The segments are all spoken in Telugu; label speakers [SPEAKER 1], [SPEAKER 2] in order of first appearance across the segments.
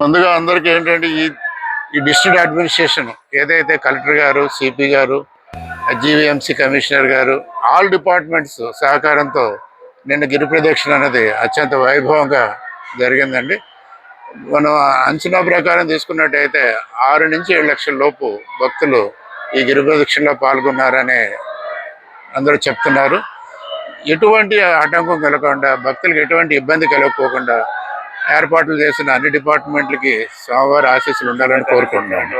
[SPEAKER 1] ముందుగా అందరికీ ఏంటంటే ఈ ఈ డిస్ట్రిక్ట్ అడ్మినిస్ట్రేషన్ ఏదైతే కలెక్టర్ గారు సిపి గారు జీవీఎంసీ కమిషనర్ గారు ఆల్ డిపార్ట్మెంట్స్ సహకారంతో నిన్న గిరి ప్రదక్షిణ అనేది అత్యంత వైభవంగా జరిగిందండి. మనం అంచనా ప్రకారం తీసుకున్నట్టయితే ఆరు నుంచి ఏడు లక్షల లోపు భక్తులు ఈ గిరి ప్రదక్షిణలో పాల్గొన్నారని అందరూ చెప్తున్నారు. ఎటువంటి ఆటంకం కలగకుండా భక్తులకు ఎటువంటి ఇబ్బంది కలగకోకుండా ఏర్పాట్లు చేసిన అన్ని డిపార్ట్మెంట్లకి స్వామివారి ఆశీస్సులు ఉండాలని కోరుకుంటున్నాను.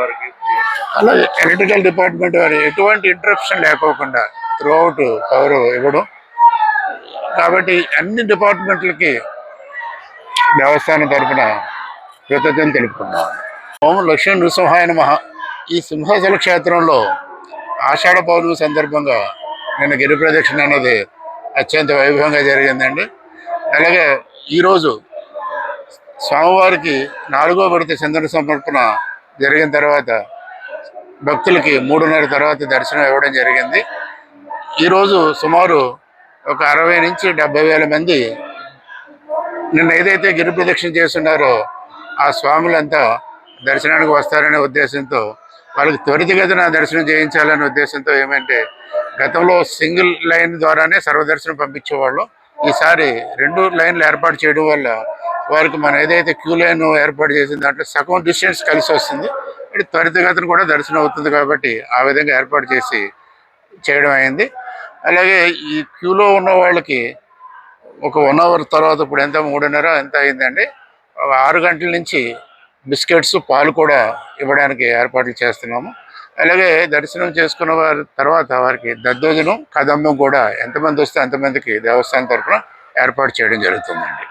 [SPEAKER 1] అలాగే ఎలక్ట్రికల్ డిపార్ట్మెంట్ వారు ఎటువంటి ఇంటరప్షన్ లేకోకుండా త్రూ అవుట్ పవర్ ఇవ్వడం. కాబట్టి అన్ని డిపార్ట్మెంట్లకి దేవస్థానం తరపున కృతజ్ఞతలు తెలుపుకున్నాను ఓం లక్ష్మీ నృసింహాయ మహా ఈ సింహాచల క్షేత్రంలో ఆషాఢ పౌర్ణమి సందర్భంగా నేను గిరి ప్రదక్షిణ అనేది అత్యంత వైభవంగా జరిగిందండి. అలాగే ఈరోజు స్వామివారికి నాలుగో విడత చంద్రుని సమర్పణ జరిగిన తర్వాత భక్తులకి మూడున్నర తర్వాత దర్శనం ఇవ్వడం జరిగింది. ఈరోజు సుమారు ఒక అరవై నుంచి డెబ్బై వేల మంది నిన్న ఏదైతే గిరి ప్రదక్షిణ చేస్తున్నారో ఆ స్వాములంతా దర్శనానికి వస్తారనే ఉద్దేశంతో వాళ్ళకి త్వరితగతిన దర్శనం చేయించాలనే ఉద్దేశంతో ఏమంటే గతంలో సింగిల్ లైన్ ద్వారానే సర్వదర్శనం పంపించేవాళ్ళు. ఈసారి రెండు లైన్లు ఏర్పాటు చేయడం వల్ల వారికి మనం ఏదైతే క్యూ లైన్ ఏర్పాటు చేసింది దాంట్లో సగం డిస్టెన్స్ కలిసి వస్తుంది. ఇది త్వరితగతిన కూడా దర్శనం అవుతుంది కాబట్టి ఆ విధంగా ఏర్పాటు చేసి చేయడం అయింది. అలాగే ఈ క్యూలో ఉన్న వాళ్ళకి ఒక వన్ అవర్ తర్వాత ఇప్పుడు ఎంత? మూడున్నర ఎంత అయిందండి? ఒక ఆరు గంటల నుంచి బిస్కెట్స్ పాలు కూడా ఇవ్వడానికి ఏర్పాట్లు చేస్తున్నాము. అలాగే దర్శనం చేసుకున్న వారి తర్వాత వారికి దద్దోజనం కదంబం కూడా ఎంతమంది వస్తే అంతమందికి దేవస్థానం తరఫున ఏర్పాటు చేయడం జరుగుతుందండి.